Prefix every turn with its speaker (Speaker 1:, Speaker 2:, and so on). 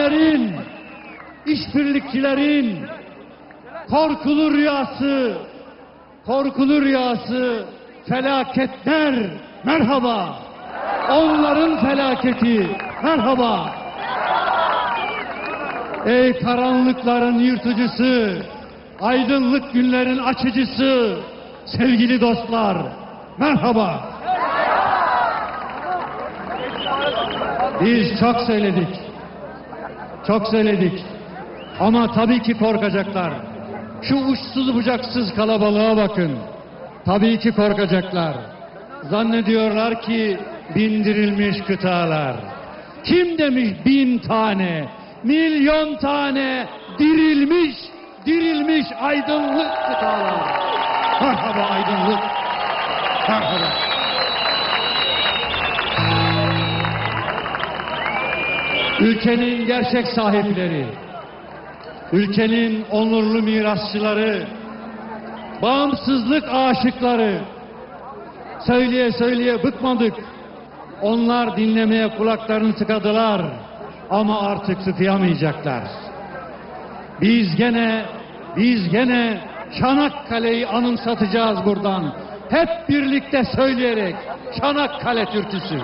Speaker 1: hainlerin, işbirlikçilerin korkulu rüyası, korkulu rüyası felaketler merhaba. Onların felaketi merhaba. Ey karanlıkların yırtıcısı, aydınlık günlerin açıcısı, sevgili dostlar, merhaba. Biz çok söyledik, çok söyledik. Ama tabii ki korkacaklar. Şu uçsuz bucaksız kalabalığa bakın. Tabii ki korkacaklar. Zannediyorlar ki bindirilmiş kıtalar. Kim demiş bin tane, milyon tane dirilmiş, dirilmiş aydınlık kıtalar. Merhaba aydınlık. Merhaba. Ülkenin gerçek sahipleri, ülkenin onurlu mirasçıları, bağımsızlık aşıkları, söyleye söyleye bıkmadık. Onlar dinlemeye kulaklarını tıkadılar ama artık tıkayamayacaklar. Biz gene, biz gene Çanakkale'yi anımsatacağız buradan. Hep birlikte söyleyerek Çanakkale türküsü.